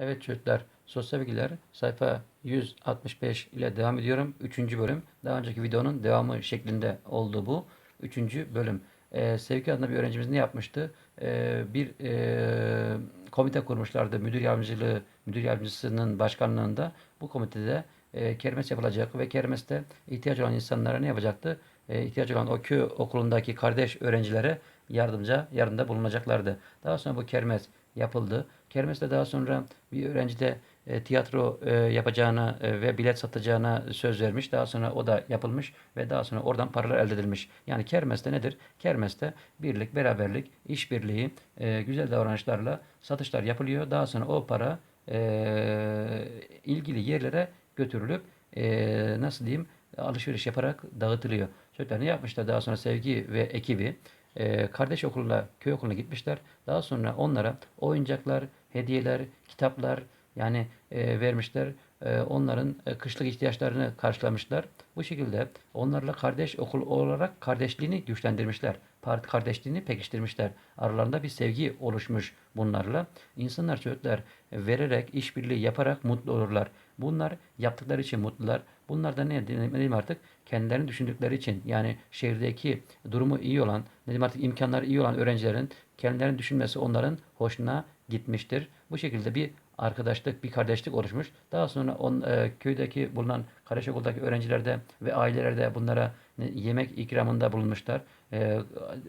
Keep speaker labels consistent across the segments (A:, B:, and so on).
A: Evet çocuklar, sosyal bilgiler sayfa 165 ile devam ediyorum. Üçüncü bölüm. Daha önceki videonun devamı şeklinde oldu bu. Üçüncü bölüm. Ee, Sevki adında bir öğrencimiz ne yapmıştı? Ee, bir e, komite kurmuşlardı. Müdür yardımcılığı, müdür yardımcısının başkanlığında bu komitede e, kermes yapılacak ve kermeste ihtiyaç olan insanlara ne yapacaktı? E, ihtiyaç olan o köy okulundaki kardeş öğrencilere yardımca yardımda bulunacaklardı. Daha sonra bu kermes yapıldı. Kermeste daha sonra bir öğrenci de e, tiyatro e, yapacağına e, ve bilet satacağına söz vermiş. Daha sonra o da yapılmış ve daha sonra oradan paralar elde edilmiş. Yani kermeste nedir? Kermeste birlik, beraberlik, işbirliği, e, güzel davranışlarla satışlar yapılıyor. Daha sonra o para e, ilgili yerlere götürülüp e, nasıl diyeyim alışveriş yaparak dağıtılıyor. Çocuklar ne yapmışlar? Daha sonra Sevgi ve ekibi e, kardeş okuluna, köy okuluna gitmişler. Daha sonra onlara oyuncaklar, hediyeler, kitaplar yani e, vermişler. E, onların e, kışlık ihtiyaçlarını karşılamışlar. Bu şekilde onlarla kardeş okul olarak kardeşliğini güçlendirmişler. Part kardeşliğini pekiştirmişler. Aralarında bir sevgi oluşmuş bunlarla. İnsanlar çocuklar vererek, işbirliği yaparak mutlu olurlar. Bunlar yaptıkları için mutlular. Bunlar da ne diyeyim artık kendilerini düşündükleri için yani şehirdeki durumu iyi olan, ne diyeyim artık imkanları iyi olan öğrencilerin kendilerini düşünmesi onların hoşuna gitmiştir. Bu şekilde bir arkadaşlık, bir kardeşlik oluşmuş. Daha sonra on, e, köydeki bulunan kardeş okuldaki öğrenciler de ve aileler de bunlara yemek ikramında bulunmuşlar. E,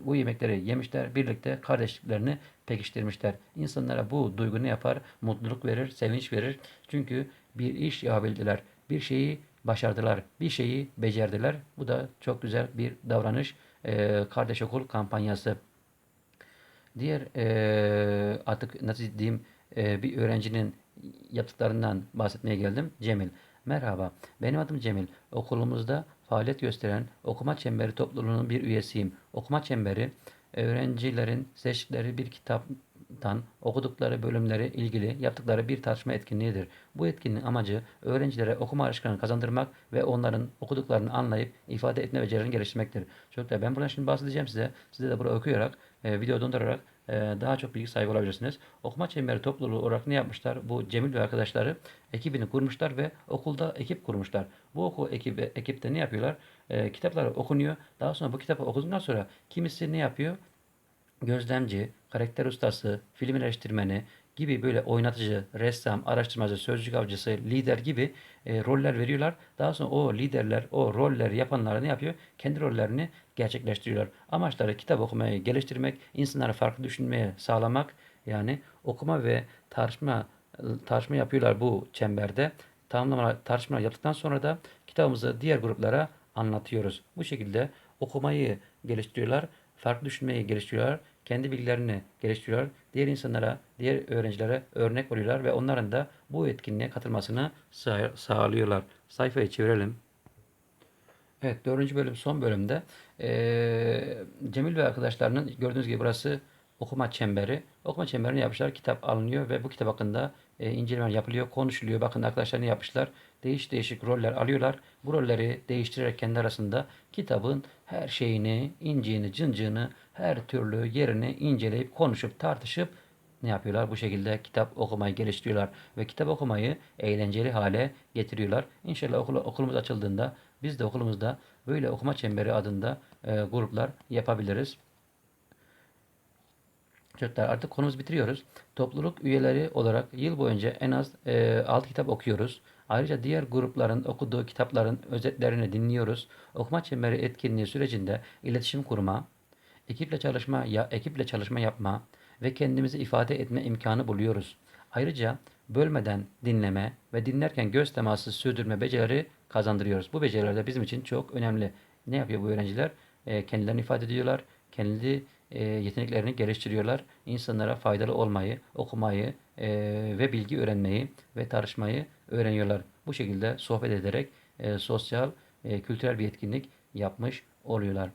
A: bu yemekleri yemişler, birlikte kardeşliklerini pekiştirmişler. İnsanlara bu duygu ne yapar? Mutluluk verir, sevinç verir. Çünkü bir iş yapabildiler, bir şeyi başardılar, bir şeyi becerdiler. Bu da çok güzel bir davranış. E, kardeş okul kampanyası. Diğer eee, artık nasıl diyeyim eee, bir öğrencinin yaptıklarından bahsetmeye geldim. Cemil. Merhaba. Benim adım Cemil. Okulumuzda faaliyet gösteren Okuma Çemberi topluluğunun bir üyesiyim. Okuma Çemberi öğrencilerin seçtikleri bir kitaptan okudukları bölümlere ilgili yaptıkları bir tartışma etkinliğidir. Bu etkinliğin amacı öğrencilere okuma alışkanlığını kazandırmak ve onların okuduklarını anlayıp ifade etme becerilerini geliştirmektir. Çocuklar ben buradan şimdi bahsedeceğim size. Siz de burada okuyarak, e, video dondurarak daha çok bilgi sahibi olabilirsiniz. Okuma Çemberi topluluğu olarak ne yapmışlar? Bu Cemil ve arkadaşları ekibini kurmuşlar ve okulda ekip kurmuşlar. Bu okul ekibi, ekipte ne yapıyorlar? E, kitaplar okunuyor. Daha sonra bu kitabı okuduktan sonra kimisi ne yapıyor? gözlemci, karakter ustası, film eleştirmeni gibi böyle oynatıcı, ressam, araştırmacı, sözcük avcısı, lider gibi e, roller veriyorlar. Daha sonra o liderler, o roller yapanlar ne yapıyor? Kendi rollerini gerçekleştiriyorlar. Amaçları kitap okumayı geliştirmek, insanlara farklı düşünmeye sağlamak. Yani okuma ve tartışma tartışma yapıyorlar bu çemberde. Tamamlama tartışma yaptıktan sonra da kitabımızı diğer gruplara anlatıyoruz. Bu şekilde okumayı geliştiriyorlar, farklı düşünmeyi geliştiriyorlar, kendi bilgilerini geliştiriyorlar, diğer insanlara, diğer öğrencilere örnek oluyorlar ve onların da bu etkinliğe katılmasını sağ- sağlıyorlar. Sayfayı çevirelim. Evet, dördüncü bölüm son bölümde eee, Cemil ve arkadaşlarının gördüğünüz gibi burası okuma çemberi. Okuma çemberini yapmışlar. Kitap alınıyor ve bu kitap hakkında e, incelemeler yapılıyor, konuşuluyor. Bakın arkadaşlar ne yapmışlar? Değişik değişik roller alıyorlar. Bu rolleri değiştirerek kendi arasında kitabın her şeyini, inciğini, cıncığını, her türlü yerini inceleyip, konuşup, tartışıp ne yapıyorlar? Bu şekilde kitap okumayı geliştiriyorlar ve kitap okumayı eğlenceli hale getiriyorlar. İnşallah okul, okulumuz açıldığında biz de okulumuzda böyle okuma çemberi adında e, gruplar yapabiliriz. Çocuklar artık konumuzu bitiriyoruz. Topluluk üyeleri olarak yıl boyunca en az e, 6 kitap okuyoruz. Ayrıca diğer grupların okuduğu kitapların özetlerini dinliyoruz. Okuma çemberi etkinliği sürecinde iletişim kurma, ekiple çalışma ya ekiple çalışma yapma ve kendimizi ifade etme imkanı buluyoruz. Ayrıca bölmeden dinleme ve dinlerken göz teması sürdürme becerileri kazandırıyoruz. Bu beceriler de bizim için çok önemli. Ne yapıyor bu öğrenciler? E, kendilerini ifade ediyorlar. Kendi e, yeteneklerini geliştiriyorlar. İnsanlara faydalı olmayı, okumayı e, ve bilgi öğrenmeyi ve tartışmayı öğreniyorlar. Bu şekilde sohbet ederek e, sosyal, kültürel bir etkinlik yapmış oluyorlar.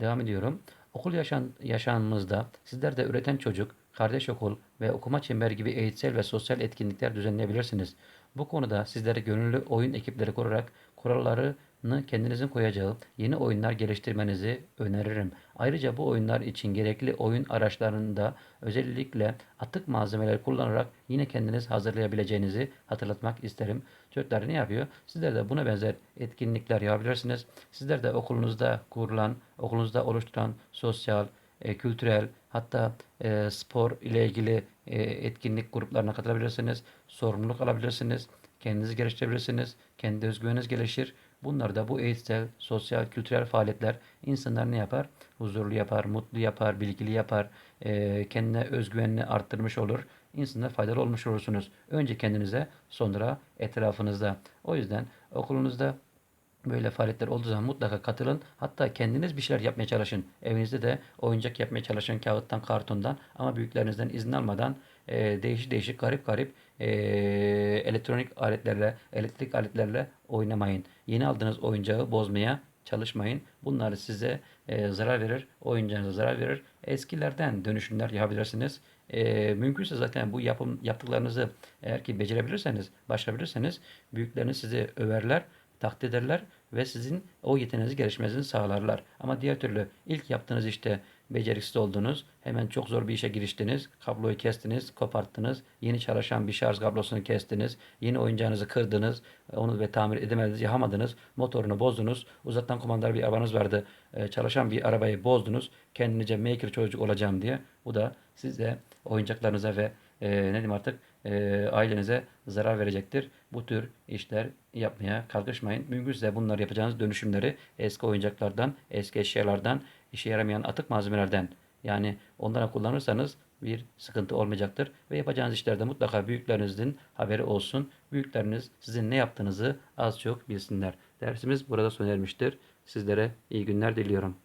A: Devam ediyorum. Okul yaşan, yaşamımızda sizler de üreten çocuk, kardeş okul ve okuma çemberi gibi eğitsel ve sosyal etkinlikler düzenleyebilirsiniz. Bu konuda sizlere gönüllü oyun ekipleri kurarak kurallarını kendinizin koyacağı yeni oyunlar geliştirmenizi öneririm. Ayrıca bu oyunlar için gerekli oyun araçlarını da özellikle atık malzemeler kullanarak yine kendiniz hazırlayabileceğinizi hatırlatmak isterim. Çocuklar ne yapıyor? Sizler de buna benzer etkinlikler yapabilirsiniz. Sizler de okulunuzda kurulan, okulunuzda oluşturan sosyal, e, kültürel hatta e, spor ile ilgili e, etkinlik gruplarına katılabilirsiniz. Sorumluluk alabilirsiniz. Kendinizi geliştirebilirsiniz. Kendi özgüveniniz gelişir. Bunlar da bu eğitsel, sosyal, kültürel faaliyetler insanlar ne yapar? Huzurlu yapar, mutlu yapar, bilgili yapar. E, kendine özgüvenini arttırmış olur. İnsanlara faydalı olmuş olursunuz. Önce kendinize sonra etrafınızda. O yüzden okulunuzda Böyle faaliyetler olduğu zaman mutlaka katılın. Hatta kendiniz bir şeyler yapmaya çalışın. Evinizde de oyuncak yapmaya çalışın kağıttan, kartondan ama büyüklerinizden izin almadan e, değişik değişik garip garip e, elektronik aletlerle, elektrik aletlerle oynamayın. Yeni aldığınız oyuncağı bozmaya çalışmayın. Bunlar size e, zarar verir, oyuncağınıza zarar verir. Eskilerden dönüşümler yapabilirsiniz. E, mümkünse zaten bu yapım yaptıklarınızı eğer ki becerebilirseniz, başarabilirseniz büyükleriniz sizi överler takdir ederler ve sizin o yeteneğinizi gelişmenizi sağlarlar. Ama diğer türlü ilk yaptığınız işte beceriksiz oldunuz. Hemen çok zor bir işe giriştiniz. Kabloyu kestiniz, koparttınız. Yeni çalışan bir şarj kablosunu kestiniz. Yeni oyuncağınızı kırdınız. Onu ve tamir edemediniz, yapamadınız. Motorunu bozdunuz. Uzaktan kumandalı bir arabanız vardı. Ee, çalışan bir arabayı bozdunuz. Kendinize maker çocuk olacağım diye. Bu da size oyuncaklarınıza ve e, ne diyeyim artık e, ailenize zarar verecektir. Bu tür işler yapmaya kalkışmayın. Mümkünse bunları yapacağınız dönüşümleri eski oyuncaklardan, eski eşyalardan, işe yaramayan atık malzemelerden yani onlara kullanırsanız bir sıkıntı olmayacaktır. Ve yapacağınız işlerde mutlaka büyüklerinizin haberi olsun. Büyükleriniz sizin ne yaptığınızı az çok bilsinler. Dersimiz burada sona ermiştir. Sizlere iyi günler diliyorum.